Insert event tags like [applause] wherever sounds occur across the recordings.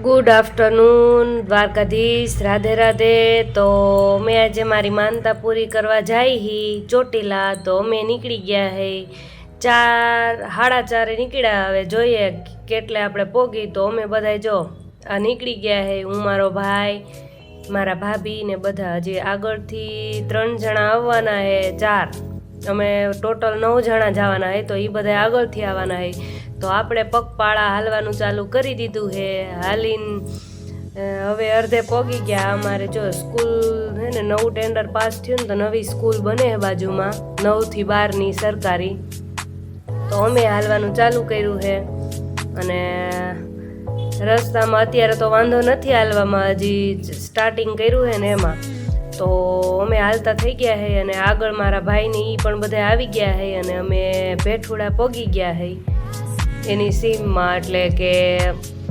Good afternoon Dwarkadhish. Radhe Radhe. તો મેં આજે મારી માનતા પૂરી કરવા જાય હી. ચોટીલા. તો અમે નીકળી ગયા હે. ચાર, સાડા ચારે નીકળ્યા હવે. જોઈએ કેટલે આપણે પોગી. તો અમે બધા જો, આ નીકળી ગયા હે. હું, મારો ભાઈ, મારા ભાભી ને બધા હજી આગળથી ત્રણ જણા આવવાના હે. ચાર. અમે ટોટલ નવ જણા જવાના હે. તો એ બધા આગળથી આવવાના હે. તો આપણે પગપાળા હાલવાનું ચાલુ કરી દીધું હે હાલીન હવે અડધે પોગી ગયા અમારે. જો સ્કૂલ હે ને, નવું ટેન્ડર પાસ થયું ને, તો નવી સ્કૂલ બને હે બાજુમાં. નવથી બારની સરકારી. તો અમે હાલવાનું ચાલુ કર્યું છે. અને રસ્તામાં અત્યારે તો વાંધો નથી હાલવામાં. હજી સ્ટાર્ટિંગ કર્યું છે ને એમાં. તો અમે હાલતા થઈ ગયા છે અને આગળ મારા ભાઈને એ પણ બધા આવી ગયા છે અને અમે ભેઠુડા પોગી ગયા છે. એની સીમમાં એટલે કે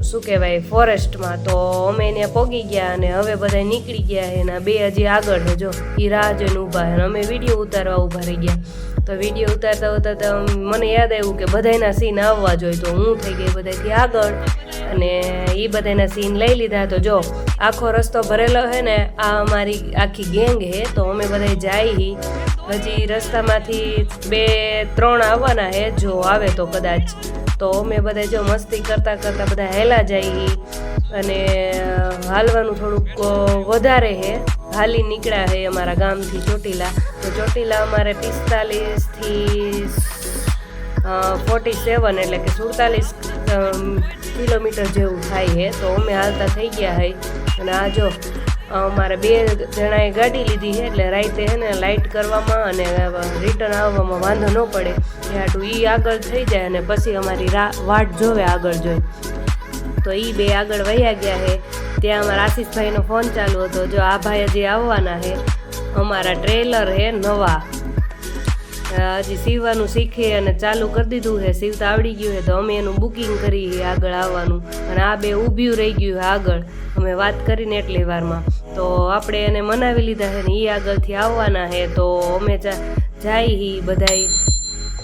શું કહેવાય ફોરેસ્ટમાં તો અમે ત્યાં પોગી ગયા અને હવે બધા નીકળી ગયા એના બે હજી આગળ જો એ રાહ જોઈને ઊભા અને અમે વીડિયો ઉતારવા ઊભા રહી ગયા. તો વીડિયો ઉતારતા ઉતારતા મને યાદ આવ્યું કે બધાયના સીન આવવા જોઈએ. તો હું થઈ ગઈ બધાથી આગળ અને એ બધાના સીન લઈ લીધા. તો જો, આખો રસ્તો ભરેલો છે ને, આ અમારી આખી ગેંગ છે. તો અમે બધા જાય હી. હજી રસ્તામાંથી બે, ત્રણ આવવાના છે. જો આવે તો કદાચ તો અમે બધા જો મસ્તી કરતા કરતા બધા હેલા જઈએ અને હાલવાનું થોડુંક વધારે છે હાલી નીકળ્યા છે અમારા ગામથી ચોટીલા. તો ચોટીલા અમારે પિસ્તાલીસથી ફોર્ટી સેવન એટલે કે સુડતાલીસ કિલોમીટર જેવું થાય છે તો અમે હાલતા થઈ ગયા હઈ અને આ જો અમારે બે જણાએ ગાડી લીધી છે એટલે રાઈતે છે ને લાઇટ કરવામાં અને રિટર્ન આવવામાં વાંધો ન પડે. એ હાટું એ આગળ થઈ જાય અને પછી અમારી રા, વાટ જોવે આગળ જોઈ. તો એ બે આગળ વહ્યા ગયા છે. ત્યાં અમારા આશીષભાઈનો ફોન ચાલુ હતો. જો આ ભાઈ હજી આવવાના છે, અમારા ટ્રેલર છે નવા. હજી સીવવાનું શીખે અને ચાલુ કરી દીધું છે. સીવતા આવડી ગયું છે, તો અમે એનું બુકિંગ કરી આગળ આવવાનું. અને આ બે ઊભ્યું રહી ગયું છે આગળ. અમે વાત કરીને એટલી વારમાં. તો આપણે એને મનાવી લીધા છે ને એ આગળથી આવવાના છે, તો અમે જાય હી બધાય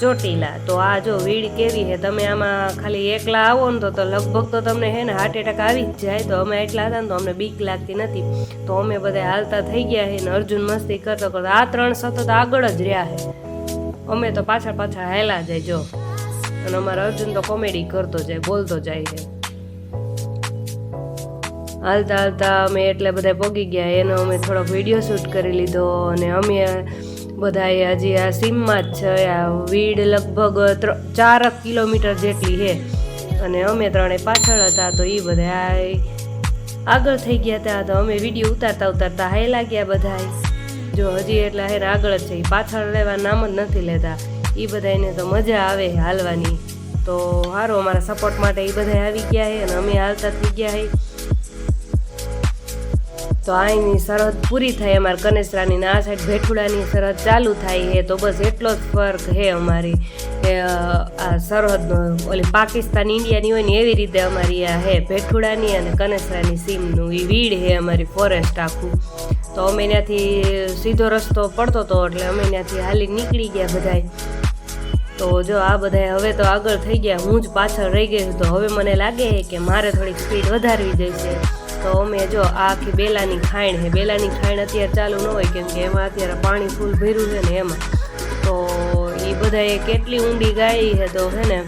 ચોટીલા. તો આ જો વીડ કેવી છે, તમે આમાં ખાલી એકલા આવો ને તો તો લગભગ તો તમને હે ને હાર્ટ એટેક આવી જ જાય. તો અમે એટલા હતા ને તો અમને બીક લાગતી નથી. તો અમે બધા હાલતા થઈ ગયા છે ને અર્જુન મસ્તી કરતો કરતો આ ત્રણ સતત આગળ જ રહ્યા છે. અમે તો પાછળ પાછળ હાયલા જાય જો. અને અમારા અર્જુન તો કોમેડી કરતો જાય, બોલતો જાય છે. હાલતા હાલતા અમે એટલે બધા પગી ગયા. એનો અમે થોડોક વીડિયો શૂટ કરી લીધો અને અમે બધા હજી આ સીમમાં જ છે. આ વીડ લગભગ ચારક કિલોમીટર જેટલી છે. અને અમે ત્રણે પાછળ હતા તો એ બધા આગળ થઈ ગયા હતા તો અમે વીડિયો ઉતારતા ઉતારતા હાયલા ગયા બધા જો હજી એટલા હેર આગળ જ છે. પાછળ લેવા નામ જ નથી લેતા. એ બધાને તો મજા આવે હાલવાની. તો સારું અમારા સપોર્ટ માટે એ બધા આવી ગયા છે અને અમે હાલતા થઈ ગયા છે. તો અહીંની સરહદ પૂરી થાય અમારે કનેસરાની ને આ સાઈડ ભેઠુડાની સરહદ ચાલુ થાય છે. તો બસ એટલો જ ફર્ક છે અમારી. આ સરહદનો, ઓલી પાકિસ્તાન ઇન્ડિયાની હોય ને એવી રીતે અમારી આ હે ભેઠુડાની અને કનેસરાની સીમનું એ વીડ છે અમારી ફોરેસ્ટ આખું. તો અમે ત્યાંથી સીધો રસ્તો પડતો હતો એટલે અમે ત્યાંથી હાલી નીકળી ગયા બધાય. તો જો આ બધા હવે તો આગળ થઈ ગયા. હું જ પાછળ રહી ગઈ તો હવે મને લાગે કે મારે થોડીક સ્પીડ વધારવી જોઈશે. તો અમે જો આખી બેલાની ખાણ છે. બેલાની ખાણ અત્યારે ચાલુ ન હોય કેમ કે એમાં અત્યારે પાણી ફૂલ ભર્યું છે ને એમાં. તો એ બધાએ કેટલી ઊંડી ગાઈ છે તો હે ને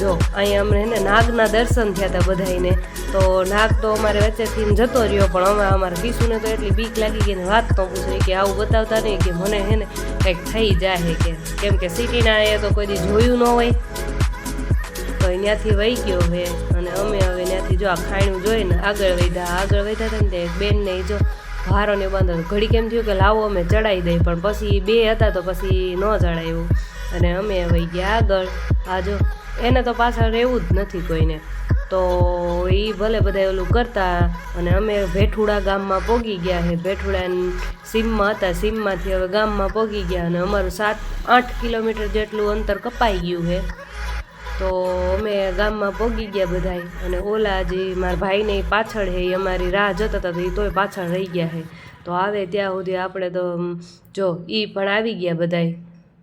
જો, અહીંયા અમને હે ને નાગના દર્શન થયા હતા બધાને તો નાગ તો અમારે વચ્ચેથી જતો રહ્યો, પણ અમે અમારા પીસુને તો એટલી બીક લાગી ગઈ ને વાત તો પૂછે કે આવું બતાવતા નહીં કે મને હે ને કંઈક થઈ જાય કે. કેમ કે સિટીના એ તો કોઈ દી જોયું ન હોય. તો ત્યાંથી વહી ગયો હવે. અને અમે હવે ત્યાંથી જો આ ખાણું જોઈને આગળ વધ્યા. આગળ વધ્યા હતા ને તે બેનને જો ભારો ને બંધ. ઘડી કેમ થયું કે લાવો અમે ચડાવી દઈ. પણ પછી બે હતા તો પછી ન ચડાવ્યું અને અમે વહી ગયા આગળ. આ જો એને તો પાછળ રહેવું જ નથી કોઈને. તો એ ભલે બધા ઓલું કરતા. અને અમે ભેઠુડા ગામમાં પોગી ગયા છે ભેઠુડા સીમમાં હતા. સીમમાંથી હવે ગામમાં પોગી ગયા. અને અમારું સાત, આઠ કિલોમીટર જેટલું અંતર કપાઈ ગયું છે તો અમે ગામમાં પોગી ગયા બધાય. અને ઓલા જે મારા ભાઈને પાછળ છે એ અમારી રાહ જોતા હતા તો એ તોય પાછળ રહી ગયા હે. તો આવે ત્યાં સુધી આપણે તો જો એ પણ આવી ગયા બધાય.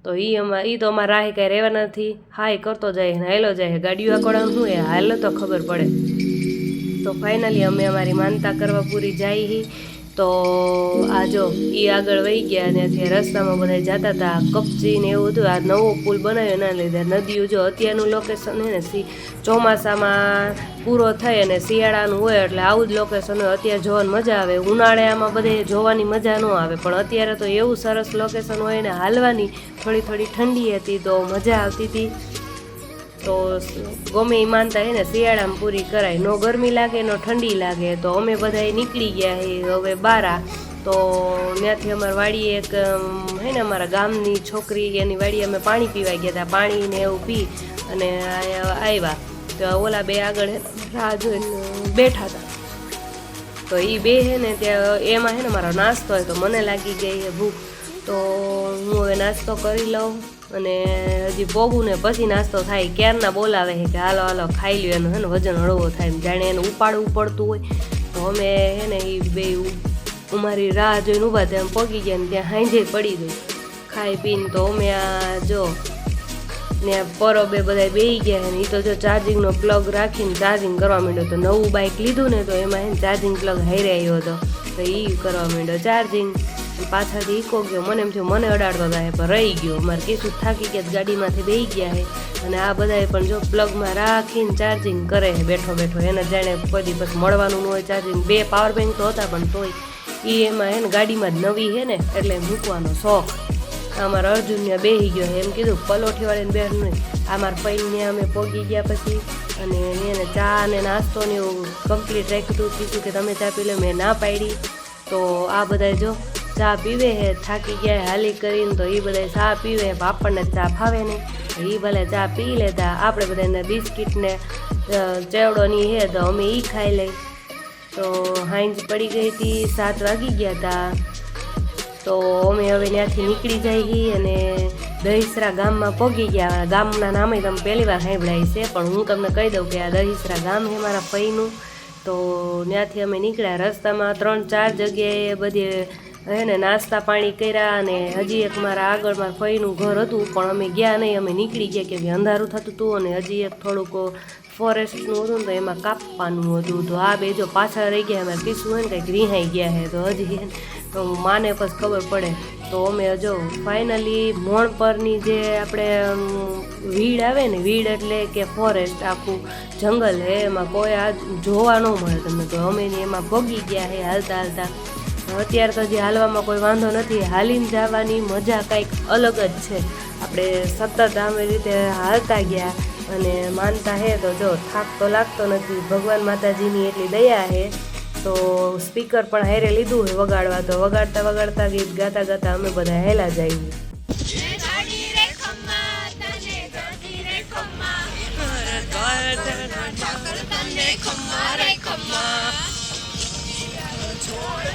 તો એ અમાર એ તો અમારા રાહે કાંઈ રહેવા નથી. હાય, કરતો જાય ને હાયલો જાય. ગાડીઓ આકોડાનું શું એ હાલો તો ખબર પડે. તો ફાઇનલી અમે અમારી માનતા કરવા પૂરી જાય હી. તો આ જો એ આગળ વહી ગયા અને અત્યારે રસ્તામાં બધા જતા હતા કપચી ને એવું હતું આ નવો પુલ બનાવ્યો એના લીધે. નદીઓ જો અત્યારનું લોકેશન હે ને, સી ચોમાસામાં પૂરો થાય અને શિયાળાનું હોય એટલે આવું જ લોકેશન હોય. અત્યારે જોવાની મજા આવે. ઉનાળે આમાં બધે જોવાની મજા ન આવે. પણ અત્યારે તો એવું સરસ લોકેશન હોય ને, હાલવાની થોડી થોડી ઠંડી હતી તો મજા આવતી હતી. તો ગમે એ માનતા હે ને, શિયાળામાં પૂરી કરાય. નો ગરમી લાગે, નો ઠંડી લાગે. તો અમે બધા નીકળી ગયા હે હવે બારા. તો ત્યાંથી અમારી વાડીએ એક હે ને, અમારા ગામની છોકરી, એની વાડીએ અમે પાણી પીવા ગયા હતા. પાણી ને એવું પી અને આવ્યા. તો ઓલા બે આગળ રાહ જોઈને બેઠા હતા. તો એ બે હે ને, ત્યાં એમાં હે ને, મારો નાસ્તો હોય તો મને લાગી ગઈ છે ભૂખ. તો હું હવે નાસ્તો કરી લઉં. અને હજી પોગું ને પછી નાસ્તો થાય, ક્યારના બોલાવે છે કે હાલો હાલો, ખાઈ લ્યો, એનું હે ને વજન હળવો થાય જાણે એને ઉપાડવું પડતું હોય. તો અમે હે ને એ બે અમારી રાહ જોઈને ઊભા ત્યાં પગી ગયા ને ત્યાં હાંજે પડી ગઈ. ખાઈ પીને તો અમે આ જો, ને પરો બે બધા બેહી ગયા ને એ તો જો ચાર્જિંગનો પ્લગ રાખીને ચાર્જિંગ કરવા માંડ્યો. તો નવું બાઇક લીધું ને તો એમાં ચાર્જિંગ પ્લગ હારે આવ્યો હતો. તો એ કરવા માંડ્યો ચાર્જિંગ પાછળથી ઈકો ગયો. મને એમ થયું, મને અડાડતો હતા પણ રહી ગયો. મારે કીધું, થાકી ગયા ગાડીમાંથી બેહી ગયા છે અને આ બધાએ પણ જો પ્લગમાં રાખીને ચાર્જિંગ કરે છે બેઠો બેઠો. એને જાણે કોઈ બસ મળવાનું ન હોય ચાર્જિંગ બે પાવર બેંક તો હતા, પણ તોય એ એમાં હે ગાડીમાં જ નવી છે ને, એટલે મૂકવાનો શોખ. અમારા અર્જુનને બેહી ગયો એમ કીધું પલોઠી વાળીને બેન નહીં અમારા પૈને અમે પોગી ગયા પછી. અને એને ચા અને નાસ્તો ને એવું કમ્પ્લીટ રાખ્યું હતું. કીધું કે, તમે ચા પી લો, મેં ના પાડી. તો આ બધા જો ચા પીવે હે, થાકી ગયા હાલી કરીને તો એ બધા ચા પીવે આપણને ચા ફાવે નહીં એ ભલે ચા પી લેતા આપણે બધાને બિસ્કિટને ચેવડો ની હે તો અમે એ ખાઈ લઈ. તો હાંજ પડી ગઈ હતી, સાત વાગી ગયા હતા તો અમે હવે ત્યાંથી નીકળી જઈએ અને દહીસરા ગામમાં પહોંચી ગયા. ગામના નામે તમે પહેલી વાર સાંભળાય છે, પણ હું તમને કહી દઉં કે આ દહીસરા ગામ છે મારા ફઈનું. તો ત્યાંથી અમે નીકળ્યા. રસ્તામાં ત્રણ ચાર જગ્યાએ બધી હે ને નાસ્તા પાણી કર્યા અને હજી એક મારા આગળ મારા ફઈનું ઘર હતું, પણ અમે ગયા નહીં, અમે નીકળી ગયા કે કે અંધારું થતું હતું અને હજી એક થોડુંક ફોરેસ્ટનું હતું ને તો એમાં કાપવાનું હતું. તો આ બે જો પાછળ રહી ગયા અમે પીસું હોય ને કંઈક રિહાઈ ગયા છે. તો હજી તો માને પછી ખબર પડે. તો અમે હજો ફાઇનલી મોણ પરની જે આપણે વીડ આવે ને વીડ એટલે કે ફોરેસ્ટ આખું જંગલ હે એમાં કોઈ આ જોવા ન મળે તમને. તો અમે એમાં ભોગી ગયા હે હાલતા હાલતા. અત્યારે તો હજી હાલવામાં કોઈ વાંધો નથી. હાલીને જવાની મજા કંઈક અલગ જ છે. આપણે સતત આવી રીતે હાલતા ગયા અને માનતા હે તો જો થાક તો લાગતો નથી. ભગવાન માતાજીની એટલી દયા હે તો સ્પીકર પણ હારે લીધું હોય વગાડવા. તો વગાડતા વગાડતા ગીત ગાતા ગાતા અમે બધા હેલા જઈએ.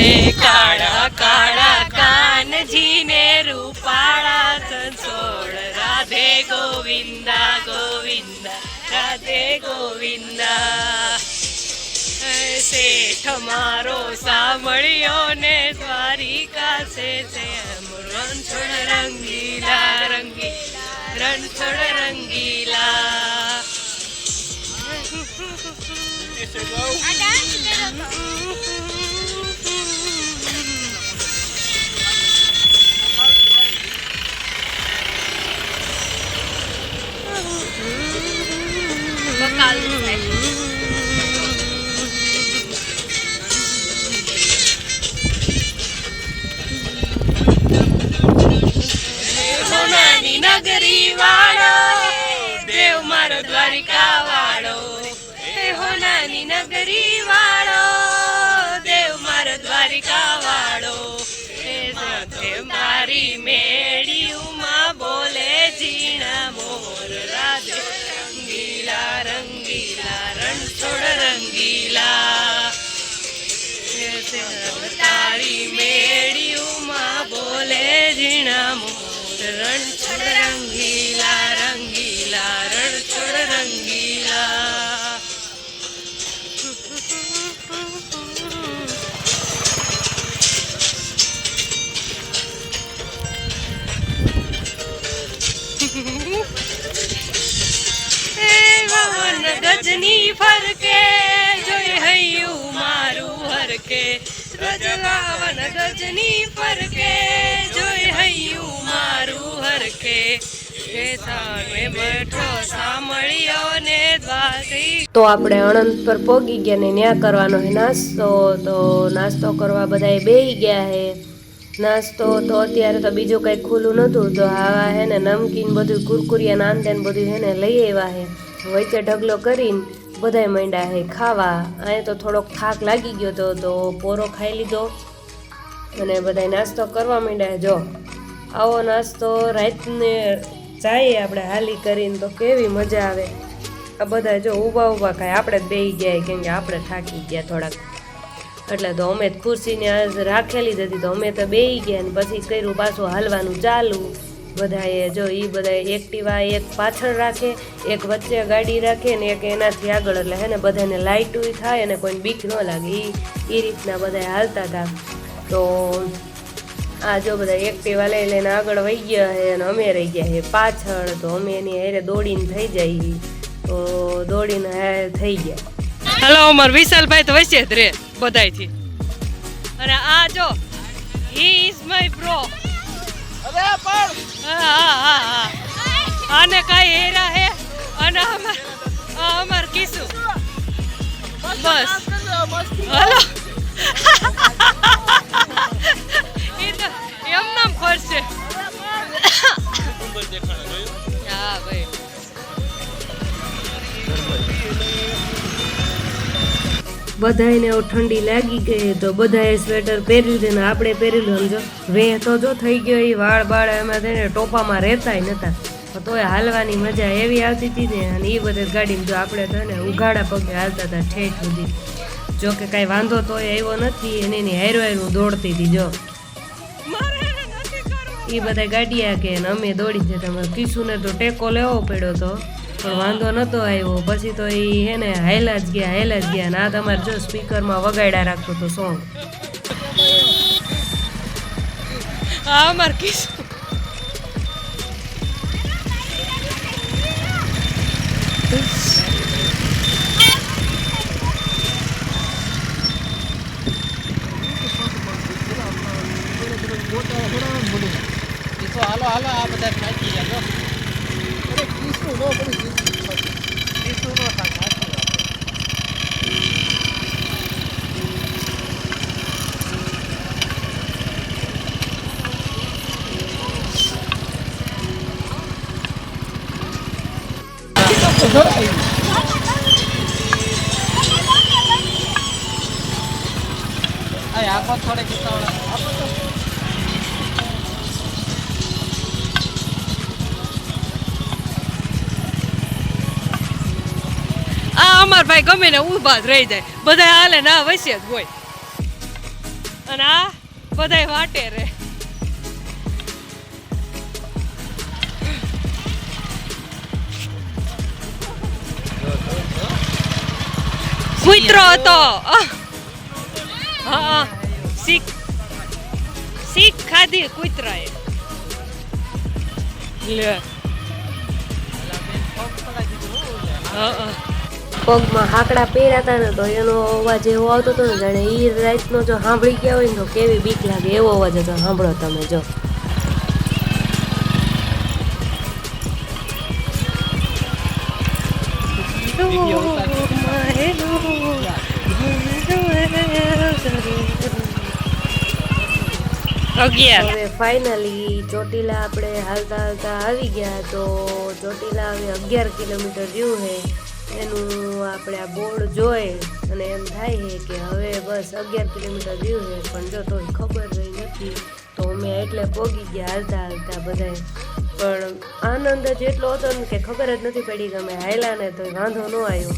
મારા દ્વારિકાના નાથ ને જાજી રે ખમ્મા મારે ખમ્મા રે કાળા કાળા કાનજી ને રૂપાળા સંસોળ રાધે ગોવિંદા ગોવિંદા રાધે ગોવિંદા શેઠ મારો સાંભળ્યો ને દ્વારિકા છે. છે નગરી દેવ મારો દ્વારિકા વાળો હે હોનાની નગરી વાળો દેવ હે મારી મેળી ઉમા બોલે જીણા મોર રાધે. રંગીલા રંગીલા રણછોડ રંગીલા તારી મેળીઓમાં બોલે ઝીણા મોર રણ ગજની ફરકે, જોઈ હૈયું મારું હરકે. રજલાવન રજની ફરકે, જોઈ હૈયું મારું હરકે. તો આપણે અણંદ પર પોગી ગયા ને ત્યાં કરવાનો હે નાસ્તો. તો નાસ્તો કરવા બધા બેહી ગયા હે. નાસ્તો તો અત્યારે તો બીજું કંઈ ખુલ્લું નહોતું. તો આવા હે ને નમકીન બધું, કુરકુરિયા નાન બધું હે ને લઈ આવ્યા હે. વચ્ચે ઢગલો કરીને બધાય માંડ્યા હે ખાવા. અહીંયા તો થોડોક થાક લાગી ગયો તો તો પોરો ખાઈ લીધો. અને બધાય નાસ્તો કરવા માંડ્યા જો, આવો નાસ્તો રાતને જઈએ આપણે હાલી કરીને તો કેવી મજા આવે. આ બધા જો ઊભા ઊભા ખાય. આપણે જ બેસી ગયા કેમ કે આપણે થાકી ગયા થોડાક. એટલે તો અમે જ ખુરશીને રાખેલી જ હતી. તો અમે તો બેસી ગયા ને પછી કર્યું પાછું હાલવાનું ચાલુ. બધાએ જો એ બધાએ એક્ટિવા એક પાછળ રાખે, એક વચ્ચે ગાડી રાખે ને એક એનાથી આગળ. એટલે હે ને બધાને લાઇટું થાય અને કોઈને બીક ન લાગે. એ એ રીતના બધા હાલતા હતા. તો આ જો બધા એક્ટિવા લઈ લઈને આગળ વહી ગયા છે અને અમે રહી ગયા છે પાછળ. તો અમે એની હેરે દોડીને થઈ જાય તો દોડીને થઈ ગયા. હલો, અમાર વિશાલભાઈ તો વચ્ચે જ રે બધાયથી. અને આ જો હી ઇઝ માય બ્રો અરે પણ! હા હા હા આને કાઈ હેરા હે? અને અમાર અમાર કિસુ. બસ. હલો. [laughs] એ તો એમ નામ ખોરશે બધાને એવું ઠંડી લાગી ગઈ તો બધાએ સ્વેટર પહેરી લીધું ને આપણે પહેરેલું સમજો વેહ તો જો થઈ ગયો એ વાળ બાળ એમાં થઈને ટોપામાં રહેતાય નતા. તોય હાલવાની મજા એવી આવતી હતી ને અને એ બધે ગાડીમાં જો આપણે તો ને ઉઘાડા પગે હાલતા હતા ઠેઠ સુધી. જો કે કાંઈ વાંધો તોય આવ્યો નથી અને એની હેરો હારું દોડતી હતી જો. એને એ બધા ગાડીયા કે અમે દોડી જતા કિશુને તો ટેકો લેવો પડ્યો તો. પણ વાંધો નહોતો આવ્યો. પછી તો એ હે ને હાયલા જ ગયા, હાયલા જ ગયા. ને તમારે જો સ્પીકરમાં વગાડ્યા રાખતો તો સોંગ. હા અમાર કિસુ અમાર ભાઈ ગમે ને જ રહી જાય. બધા હાલે ના વસે જ હોય. અને આ બધા વાટે રે કૂતરો હતો. હા શીખ. શીખ ખાધી કૂતરાએ. લે. હા. પગમાં હાકડા પહેર્યા હતા ને તો એનો અવાજ એવો આવતો હતો ને જાણે એ રાતનો જો સાંભળી ગયા હોય ને તો કેવી બીક લાગે એવો અવાજ હતો. સાંભળો તમે જો. હવે ફાઇનલી ચોટીલા આપણે હાલતા હાલતા આવી ગયા તો ચોટીલા હવે અગિયાર કિલોમીટર રહ્યું છે. એનું આપણે આ બોર્ડ જોઈ અને એમ થાય છે કે હવે બસ અગિયાર કિલોમીટર રહ્યું છે, પણ જો તો ખબર રહી નથી, તો અમે એટલે પોગી ગયા હાલતા હાલતા બધાય. પણ આનંદ જ એટલો હતો ને કે ખબર જ નથી પડી કે અમે હાયલા ને તો વાંધો ન આવ્યો.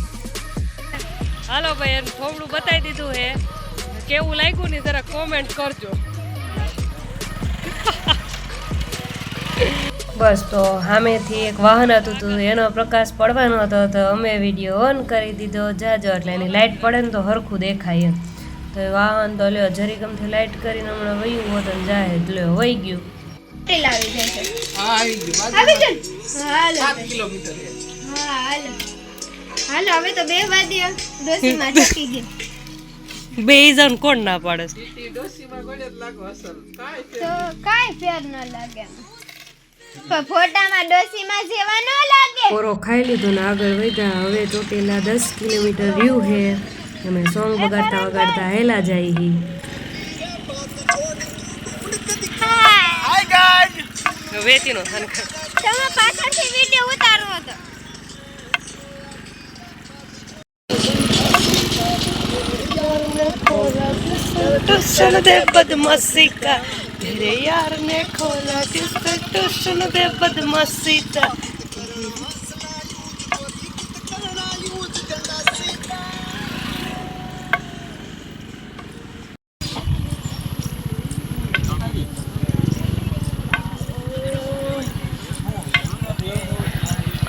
હાલો ભાઈ, એમ થોડું બતાવી દીધું હે કેવું લાગ્યું ને, જરા કોમેન્ટ કરજો. બસ તો સામેથી એક વાહન હતું તો એનો પ્રકાશ પડવાનો હતો તો અમે વીડિયો ઓન કરી દીધો જાજો એટલે એની લાઇટ પડે ને તો હરખું દેખાય એમ. તો એ વાહન તો લ્યો જરીકમથી લાઇટ કરીને હમણાં વયું હોત ને જાય એટલે લ્યો વહી ગયું. તેલ આવી જશે હા આવી ગયું આવી બાજુ જશે હાલો. સાત કિલોમીટર છે. હા હાલો. હાલો હવે તો બે જણ કોણ ના પાડે? કાંઈ ફેર તો કાંઈ ફેર ન લાગે ફોટામાં ડોસીમાં જેવા ન લાગે. પોરો ખાઈ લીધો ને આગળ વધ્યા. હવે ટોટેલા દસ કિલોમીટર રહ્યું છે અમે સોંગ વગાડતા વગાડતા હેલા જાય હી. વેચીનો તમે પાછળથી વીડિયો ઉતારો હતો. ટ્યુશન દે બદમાશી કા તેરે યાર ને ખોલા ટ્યુશન દે બદમાશી કા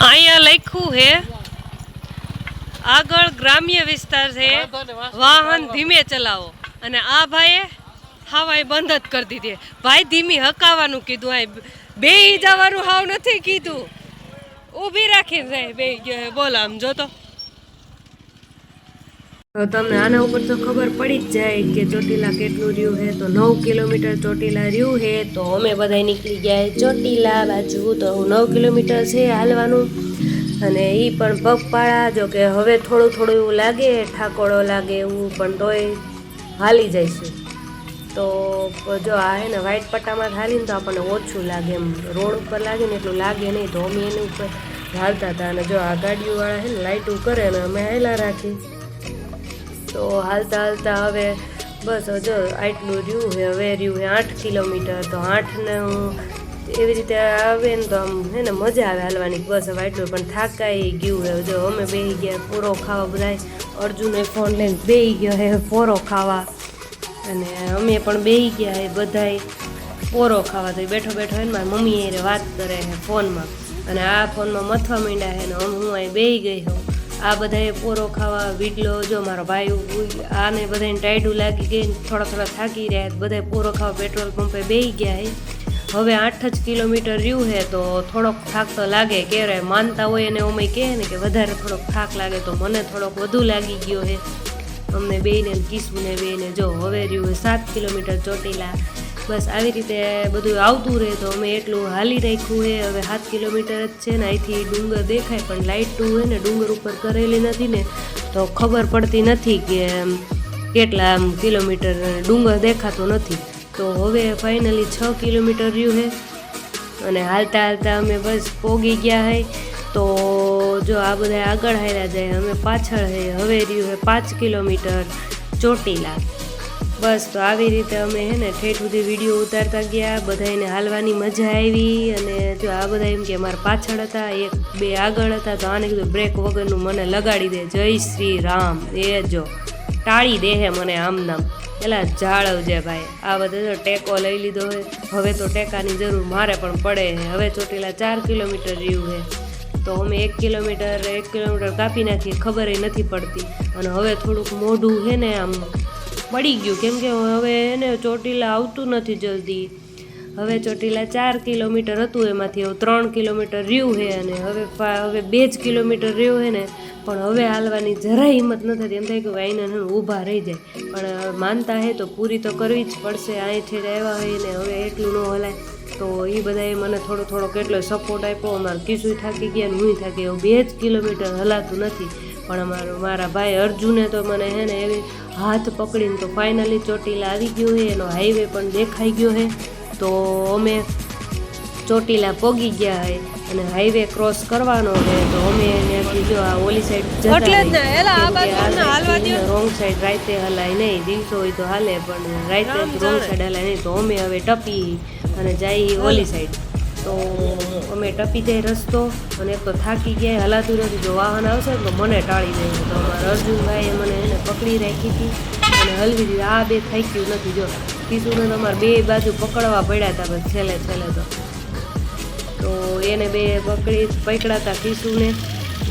અહીંયા લખ્યું છે આગળ ગ્રામ્ય વિસ્તાર છે વાહન ધીમે ચલાવો અને આ ભાઈએ હવાઈ બંધ જ કરી દીધી. ભાઈ ધીમી હકાવાનું કીધું આ બે જવાનું હાવ નથી કીધું. ઊભી રાખીને જાય બે ગયો બોલ આમ જો તો. તમને આના ઉપર તો ખબર પડી જ જાય કે ચોટીલા કેટલું રહ્યું છે તો નવ કિલોમીટર ચોટીલા રહ્યું છે તો અમે બધા નીકળી ગયા ચોટીલા બાજુ. તો નવ કિલોમીટર છે હાલવાનું. અને એ પણ પગપાળા, જો કે હવે થોડું થોડું એવું લાગે, ઠાકોડો લાગે એવું, પણ તોય હાલી જઈશું તો જો આ હે ને વ્હાઈટ પટ્ટામાં ઢાળીને તો આપણને ઓછું લાગે એમ. રોડ ઉપર લાગે ને એટલું લાગે નહીં તો અમે એની ઉપર હાલતા હતા. અને જો આ ગાડીઓવાળા છે ને લાઇટું કરે ને અમે હાલા રાખી. તો હાલતા હાલતા હવે બસ જો આટલું રહ્યું છે હવે રહ્યું છે આઠ કિલોમીટર. તો આઠને હું એવી રીતે આવે ને તો આમ હે ને મજા આવે હાલવાની. બસ હવે આટલું, પણ થાકાઈ ગયું હે. જો અમે બેહી ગયા, પૂરો ખાવા બધા અર્જુને ફોન લઈને બેહી ગયો હે પોરો ખાવા. અને અમે પણ બેસી ગયા હે બધાય પોરો ખાવા. તો બેઠો બેઠો એને મારી મમ્મી એ વાત કરે છે ફોનમાં. અને આ ફોનમાં મથવા માંડ્યા છે ને હું અહીં બેસી ગઈ હોઉં આ બધાએ પોરો ખાવા વીડલો જો મારો ભાઈ આને બધાને ટાઈડું લાગી ગઈ થોડા થોડા થાકી રહ્યા બધાએ પોરો ખાવા પેટ્રોલ પંપે બેહી ગયા હે. હવે આઠ જ કિલોમીટર રહ્યું છે તો થોડોક થાક તો લાગે કે માનતા હોય એને અમે કહે ને કે વધારે થોડોક થાક લાગે તો મને થોડોક વધુ લાગી ગયો છે અમને બેને કિસુને બેને જો હવે રહ્યું સાત કિલોમીટર ચોટીલા. બસ આવી રીતે બધું આવતું રહે તો અમે એટલું હાલી રાખ્યું હે હવે સાત કિલોમીટર જ છે ને અહીંથી ડુંગર દેખાય, પણ લાઇટું હોય ને ડુંગર ઉપર કરેલી નથી ને, તો ખબર પડતી નથી કે કેટલા કિલોમીટર ડુંગર દેખાતો નથી. તો હવે ફાઇનલી છ કિલોમીટર રહ્યું છે. અને હાલતા હાલતા અમે બસ પોગી ગયા હે તો જો આ બધા આગળ હાલ્યા જાય, અમે પાછળ હે, હવે રહ્યું હે પાંચ કિલોમીટર ચોટીલા. બસ, તો આવી રીતે અમે હે ને ઠેઠ સુધી વીડિયો ઉતારતા ગયા બધાને હાલવાની મજા આવી અને જો આ બધા એમ કે મારા પાછળ હતા, એક બે આગળ હતા, તો આને કીધું બ્રેક વગરનું મને લગાડી દે, જય શ્રી રામ. એ જો, ટાળી દે હે મને આમ નામ. જાળવજે ભાઈ, આ બધા જો ટેકો લઈ લીધો હોય હવે તો ટેકાની જરૂર મારે પણ પડે હવે ચોટીલા ચાર કિલોમીટર રહ્યું છે તો અમે એક કિલોમીટર એક કિલોમીટર કાપી નાખીએ, ખબર નથી પડતી. અને હવે થોડુંક મોઢું છે ને આમ પડી ગયું. કેમ કે હવે એને ચોટીલા આવતું નથી જલ્દી. હવે ચોટીલા ચાર કિલોમીટર હતું એમાંથી. હવે ત્રણ કિલોમીટર રહ્યું છે અને હવે હવે બે જ કિલોમીટર રહ્યું છે ને પણ હવે હાલવાની જરાય હિંમત ન થતી. એમ થાય કે આઈને ને ઊભા રહી જાય. પણ માનતા હે તો પૂરી તો કરવી જ પડશે. અહીંથી છેડે આવ્યા હોય ને હવે એટલું ન હલાય. તો એ બધાએ મને થોડો થોડો કેટલો સપોર્ટ આપ્યો. અમારું કિસુય થાકી ગયા ને હું થાકી ગયો. બે જ કિલોમીટર હલાતું નથી. પણ અમારો, મારા ભાઈ અર્જુને તો મને હે ને એવી હાથ પકડીને તો ફાઇનલી ચોટીલા આવી ગયો છે એનો હાઈવે પણ દેખાઈ ગયો છે તો અમે ચોટીલા પોગી ગયા હે. અને હાઈવે ક્રોસ કરવાનો છે તો અમે ત્યાંથી જો આ ઓલી સાઈડ એટલે જ ને, એલા આ બાજુ હાલવા દ્યો. રોંગ સાઈડ રાતે હલાય નહીં દિવસો હોય તો હાલે પણ રાતે રોંગ સાઈડ હલાય નહીં તો અમે હવે ટપી અને જઈ ઓલી સાઈડ તો અમે ટપી જાય રસ્તો અને એક તો થાકી ગયા હલાતું નથી જો વાહન આવશે ને તો મને ટાળી દે. તો અમારા અર્જુનભાઈએ મને એને પકડી રાખી હતી અને હલવી દીધી. આ બે થઈ ગયું નથી જો. કિશુને ને અમારે બે બાજુ પકડવા પડ્યા હતા બસ છેલ્લે છેલ્લે તો. તો એને બે પકડી પકડ્યા હતા કિશુને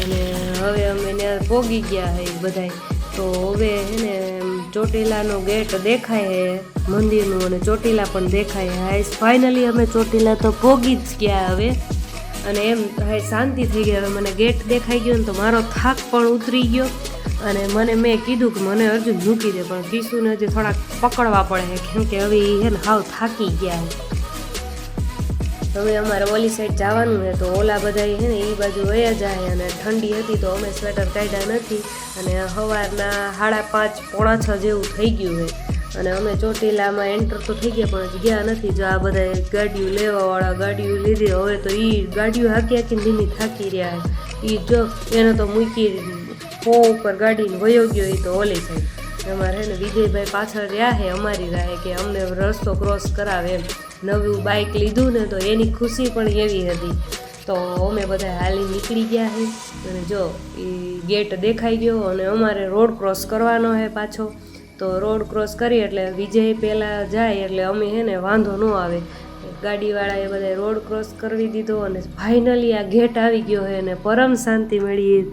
અને હવે અમે ત્યાં ભોગી ગયા એ બધાય. તો હવે હે ને ચોટીલાનો ગેટ દેખાય હે, મંદિરનું અને ચોટીલા પણ દેખાય હાઈ ફાઇનલી અમે ચોટીલા તો ભોગી જ ગયા હવે. અને એમ હાઈ શાંતિ થઈ ગઈ. હવે મને ગેટ દેખાઈ ગયો ને તો મારો થાક પણ ઉતરી ગયો. અને મને મેં કીધું કે મને અર્જુન મૂકી દે, પણ કિશુને હજી થોડાક પકડવા પડે કેમ કે હવે એ હાવ થાકી ગયા હવે અમારે ઓલી સાઈડ જવાનું છે તો ઓલા બધા છે ને એ બાજુ વયા જાય અને ઠંડી હતી તો અમે સ્વેટર કાઢ્યા નથી અને સવારના સાડા પાંચ, પોણા છ જેવું થઈ ગયું છે. અને અમે ચોટીલામાં એન્ટર તો થઈ ગયા પણ ગયા નથી. જો આ બધા ગાડીઓ લેવાવાળા ગાડીઓ લીધી હવે તો એ ગાડીઓ હાકી હાકીને ધીમી થાકી રહ્યા એ જો એને તો મૂકી પો ઉપર ગાડીને વયો ગયો એ તો ઓલી સાઈડ અમારે હે ને વિજયભાઈ પાછળ રહ્યા હે અમારી રાહે કે અમને રસ્તો ક્રોસ કરાવે એમ. નવું બાઇક લીધું ને તો એની ખુશી પણ એવી હતી. તો અમે બધા હાલી નીકળી ગયા છે. અને જો એ ગેટ દેખાઈ ગયો અને અમારે રોડ ક્રોસ કરવાનો છે પાછો. તો રોડ ક્રોસ કરી એટલે વિજય પહેલાં જાય એટલે અમે હે ને વાંધો ન આવે. ગાડીવાળાએ બધા રોડ ક્રોસ કરવી દીધો અને ફાઇનલી આ ગેટ આવી ગયો છે અને પરમ શાંતિ મળી.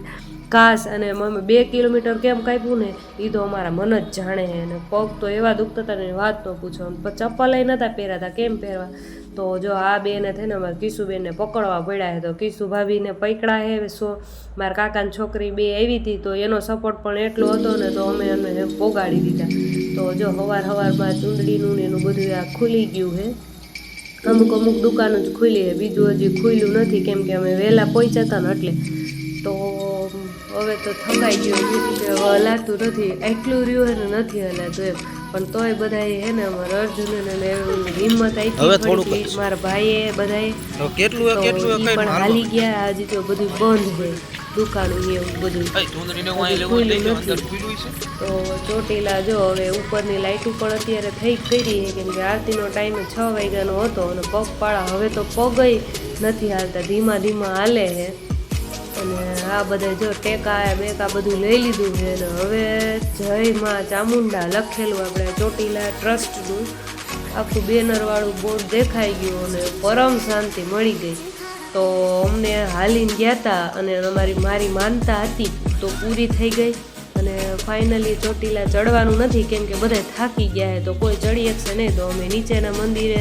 કાશ અને અમે બે કિલોમીટર કેમ કાપ્યું ને એ તો અમારા મન જ જાણે છે અને પગ તો એવા દુખતા હતા ને, વાત તો પૂછો. અને એ ચપ્પલ નહોતા પહેરાતા કેમ પહેરવા? તો જો આ બેને થઈને અમારે કિશુબેનને પકડવા પડ્યા છે. તો કિશુ ભાભીને પકડા હે સો. મારા કાકાની છોકરી બે આવી હતી, તો એનો સપોર્ટ પણ એટલો હતો ને, તો અમે એને પોગાડી દીધા. તો જો હવાર હવારમાં ચૂંદડીનું ને એનું બધું આ ખુલી ગયું છે અમુક અમુક દુકાનો જ ખુલી છે બીજું હજી ખુલ્યું નથી, કેમ કે અમે વહેલા પહોંચ્યા હતા ને એટલે. તો હવે તો થકાઈ ગયું કે હવે હલાતું નથી એટલું રહ્યું હે ને નથી હલાતું એમ. પણ તોય બધાએ હે ને અમારા અર્જુન ને એવું હિંમત હવે આપી. મારા ભાઈએ બધાએ. કેટલું એ કેટલું કઈ પણ હાલી ગયા આજે તો બધું બંધ છે દુકાનું એવું બધું. તો ચોટીલા જો હવે ઉપરની લાઇટો પણ અત્યારે થઈ ગઈ કરી છે કેમ કે આરતીનો ટાઈમ છ વાગ્યાનો હતો અને પગપાળા હવે તો પગય નથી હાલતા ધીમા ધીમા હાલે છે. અને આ બધા જો ટેકા બેકા બધું લઈ લીધું છે અને હવે જયમાં ચામુંડા લખેલું આપણે ચોટીલા ટ્રસ્ટનું. આખું બેનરવાળું બોર્ડ દેખાઈ ગયું અને પરમ શાંતિ મળી ગઈ. તો અમને હાલીને ગયા હતા અને અમારી મારી માનતા હતી તો પૂરી થઈ ગઈ. અને ફાઇનલી ચોટીલા ચડવાનું નથી કેમ કે બધા થાકી ગયા છે. તો કોઈ ચડી શકશે નહીં. તો અમે નીચેના મંદિરે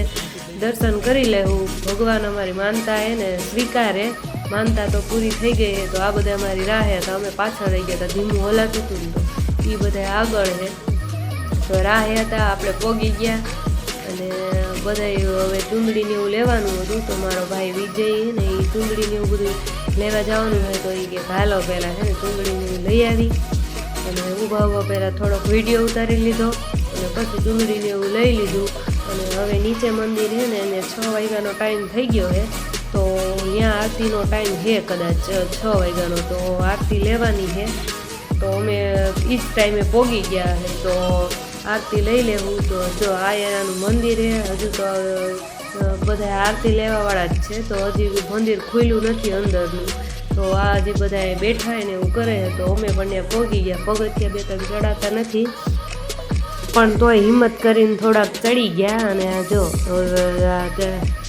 દર્શન કરી લેવું ભગવાન અમારી માનતા હે ને સ્વીકારે. માનતા તો પૂરી થઈ ગઈ તો આ બધા અમારી રાહે તો અમે પાછળ રહી ગયા હતા, ધીમું હલાતું હતું એ બધા આગળ છે તો રાહે હતા, આપણે પોગી ગયા. અને બધાય હવે ચૂંદડીને એવું લેવાનું હતું, તો મારો ભાઈ વિજય ને એ ચૂંદડીને એવું બધું લેવા જવાનું હોય તો એ કે હાલો પહેલાં છે ને ચૂંદડીને એવું લઈ આવી. અને ઊભા ઊભા પહેલાં થોડોક વીડિયો ઉતારી લીધો અને પછી ચૂંદડીને એવું લઈ લીધું. હવે નીચે મંદિર છે ને એને છ વાગ્યાનો ટાઈમ થઈ ગયો છે. તો ત્યાં આરતીનો ટાઈમ છે કદાચ, છ વાગ્યાનો. તો આરતી લેવાની છે. તો અમે એ જ ટાઈમે પોગી ગયા છે. તો આરતી લઈ લેવું. તો જો આ એનાનું મંદિર છે. હજુ તો બધા આરતી લેવાવાળા જ છે. તો હજી મંદિર ખુલ્યું નથી અંદરનું. તો આ જે બધા બેઠા એને એવું કરે તો અમે ત્યાં પોગી ગયા. પગથિયા બે ત્રણ ચડાતા નથી. પણ તોય હિંમત કરીને થોડાક ચડી ગયા અને જો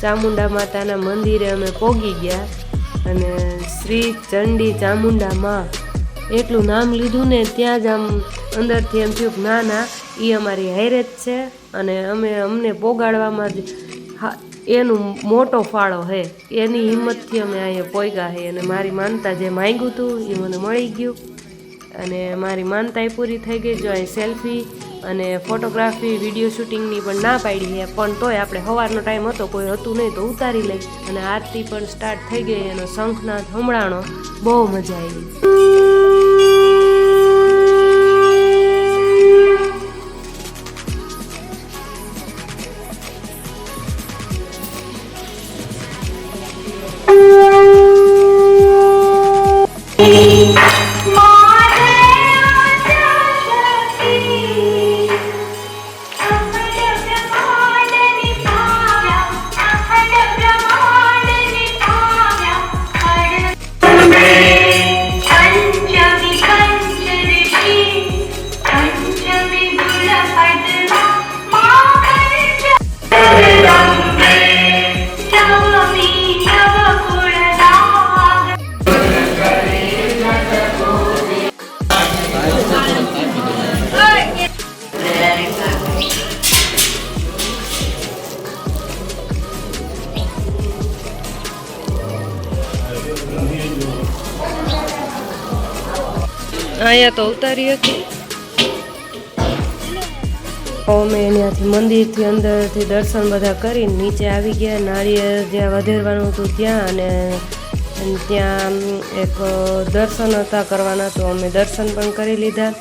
ચામુંડા માતાના મંદિરે અમે પોગી ગયા અને શ્રી ચંડી ચામુંડા માં એટલું નામ લીધું ને ત્યાં જ આમ અંદરથી એમ થયું ના ના એ અમારી હારે છે અને અમે અમને પોગાડવામાં જ એનું મોટો ફાળો છે એની હિંમતથી અમે અહીંયા પોગ્યા હે અને મારી માનતા જે માંગ્યું હતું એ મને મળી ગયું. અને મારી માનતાય પૂરી થઈ ગઈ. જો અહીં સેલ્ફી અને ફોટોગ્રાફી વીડિયો શૂટિંગની પણ ના પાડી છે પણ તોય આપણે સવારનો ટાઈમ હતો, કોઈ હતું નહીં તો ઉતારી લઈ. અને આરતી પણ સ્ટાર્ટ થઈ ગઈ, એનો શંખનાથ હમણાંનો બહુ મજા આવી. ઉતારી હતી. અમે ત્યાંથી મંદિરથી અંદરથી દર્શન બધા કરીને નીચે આવી ગયા. નાળિયેર જ્યાં વધેરવાનું હતું ત્યાં અને ત્યાં એક દર્શન હતા કરવાના, તો અમે દર્શન પણ કરી લીધા.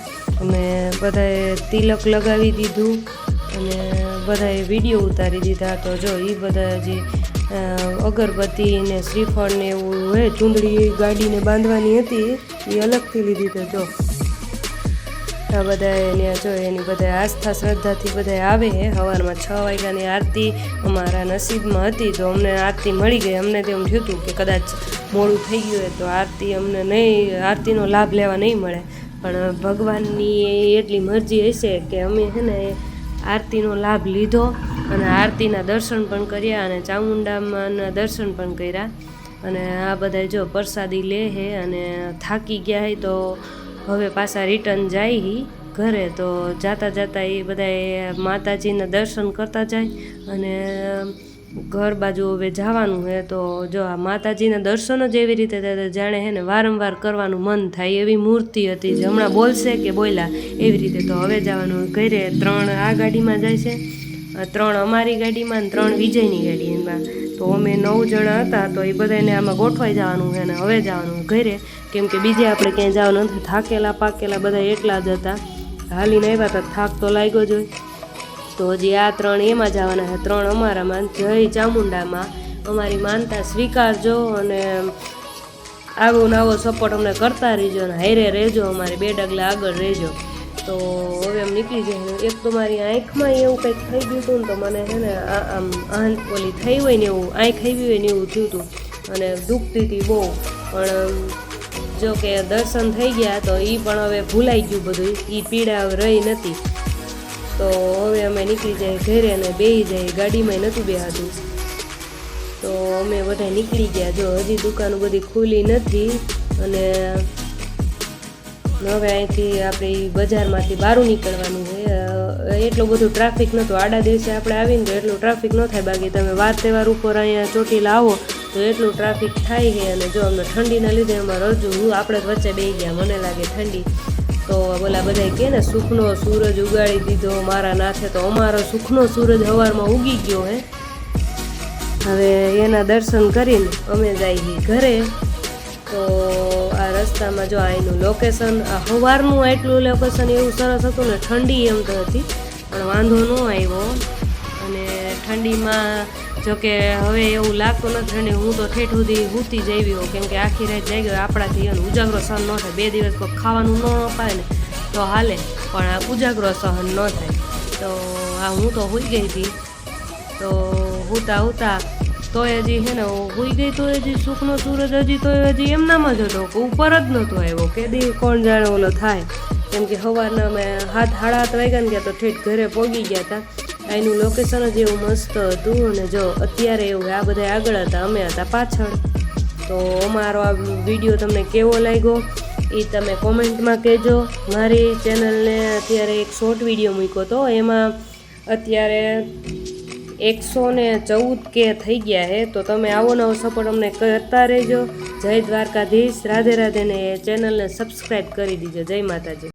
અમે બધાએ તિલક લગાવી દીધું અને બધાએ વીડિયો ઉતારી દીધા. તો જો એ બધા જે અગરબત્તી ને શ્રીફળ ને એવું, હે, ચૂંદડી ગાડીને બાંધવાની હતી એ અલગથી લીધી તો જો. આ બધા અહીંયા જો એની બધા આસ્થા, શ્રદ્ધાથી બધા આવે સવારમાં છ વાગ્યાની આરતી અમારા નસીબમાં હતી. તો અમને આરતી મળી ગઈ. અમને તેમ થયું હતું કે કદાચ મોડું થઈ ગયું હોય તો આરતી અમને નહીં આરતીનો લાભ લેવા નહીં મળે. પણ ભગવાનની એટલી મરજી હશે કે અમે છે ને આરતીનો લાભ લીધો અને આરતીના દર્શન પણ કર્યા અને ચામુંડામાંના દર્શન પણ કર્યા. અને આ બધા જો પ્રસાદી લે છે અને થાકી ગયા હોય તો હવે પાછા રિટર્ન જાય હી ઘરે, તો જાતા જાતા એ બધા માતાજીના દર્શન કરતા જાય અને ઘર બાજુ હવે જવાનું છે તો જો આ માતાજીના દર્શન જ એવી રીતે થાય જાણે હે ને વારંવાર કરવાનું મન થાય એવી મૂર્તિ હતી જે હમણાં બોલશે કે બોલ્યા એવી રીતે. તો હવે જવાનું ઘરે ત્રણ આ ગાડીમાં જાય છે ત્રણ અમારી ગાડીમાં અને ત્રણ વિજયની ગાડીમાં તો અમે નવ જણા હતા, તો એ બધાને આમાં ગોઠવાઈ જવાનું છે અને હવે જવાનું ઘરે. કેમ કે બીજે આપણે ક્યાંય જવાનું નથી. થાકેલા, પાકેલા બધા એકલા જ હતા. હાલીને આવ્યા હતા, થાક તો લાગ્યો જ હોય. તો હજી આ ત્રણ એમાં જવાના છે, ત્રણ અમારામાં. જય ચામુંડામાં. અમારી માનતા સ્વીકારજો અને આવો ને આવો સપોર્ટ અમને કરતા રહેજો અને હારે રહેજો, અમારે બે ડગલા આગળ રહેજો. તો હવે એમ નીકળી જાય એક તો મારી આંખમાં એવું કંઈક થઈ ગયું હતું ને, તો મને છે ને આમ આંખ ઓલી થઈ હોય ને એવું, આંખ આવી હોય ને એવું થયું હતું. અને દુખતી હતી બહુ. પણ જો કે દર્શન થઈ ગયા તો એ પણ હવે ભૂલાઈ ગયું બધું. એ પીડા રહી નથી. તો હવે અમે નીકળી જાય ઘરે અને બેસી જાય ગાડીમાં નહોતું બેહાતું. તો અમે બધા નીકળી ગયા. જો હજી દુકાનો બધી ખુલી નથી અને હવે અહીંથી આપણે બજારમાંથી બહાર નીકળવાનું છે. એટલું બધું ટ્રાફિક નહોતો આડા દિવસે આપણે આવીને તો એટલું ટ્રાફિક ન થાય. બાકી તમે વાર તહેવાર ઉપર અહીંયા ચોટીલા આવો. તો એટલું ટ્રાફિક થાય છે અને જો અમને ઠંડીના લીધે એમાં રજૂ હું આપણે વચ્ચે બે ગયા, મને લાગે ઠંડી. તો બોલા બધા કહે ને, સુખનો સૂરજ ઉગાડી દીધો મારા નાથે તો અમારો સુખનો સૂરજ સવારમાં ઉગી ગયો હે. હવે એના દર્શન કરીને અમે જઈએ ઘરે. તો આ રસ્તામાં જો અહીંનું લોકેશન આ સવારનું આટલું લોકેશન એવું સરસ હતું ને, ઠંડી એમ તો હતી. પણ વાંધો ન આવ્યો. ઠંડીમાં જો કે હવે એવું લાગતું નથી ઠંડી, હું તો ઠેઠ સુધી હૂતી જ આવી હોઉં. કેમ કે આખી રાત જઈ ગયો આપણાથી એનો ઉજાગરો સહન ન થાય. બે દિવસ કોઈ ખાવાનું ન અપાય ને, તો હાલે. પણ ઉજાગરો સહન ન થાય. તો આ હું તો હોઈ ગઈ હતી. તો હુતા હુતા તોય હજી છે ને હોઈ ગઈ તો હજી સુખનો સૂરજ હજી તો હજી એમનામાં જ હતો. ઉપર જ નહોતો આવ્યો. કે દી કોણ જાણે ઓલો થાય. કેમ કે સવારના અમે હાથ હાડા હાથ વાગ્યા ને ગયા તો ઠેઠ ઘરે પહોંચી ગયા હતા. એનું લોકેશન જ એવું મસ્ત હતું અને જો અત્યારે એવું આ બધા આગળ હતા, અમે હતા પાછળ. તો અમારો આ વીડિયો તમને કેવો લાગ્યો એ તમે કોમેન્ટમાં કહેજો. મારી ચેનલને અત્યારે એક શોર્ટ વીડિયો મૂક્યો હતો. એમાં અત્યારે એકસો ને ચૌદ કે થઈ ગયા છે તો તમે આવો નવો સપોર્ટ અમને કરતા રહેજો. જય દ્વારકાધીશ. રાધે રાધેને ચેનલને સબસ્ક્રાઈબ કરી દીજો. જય માતાજી.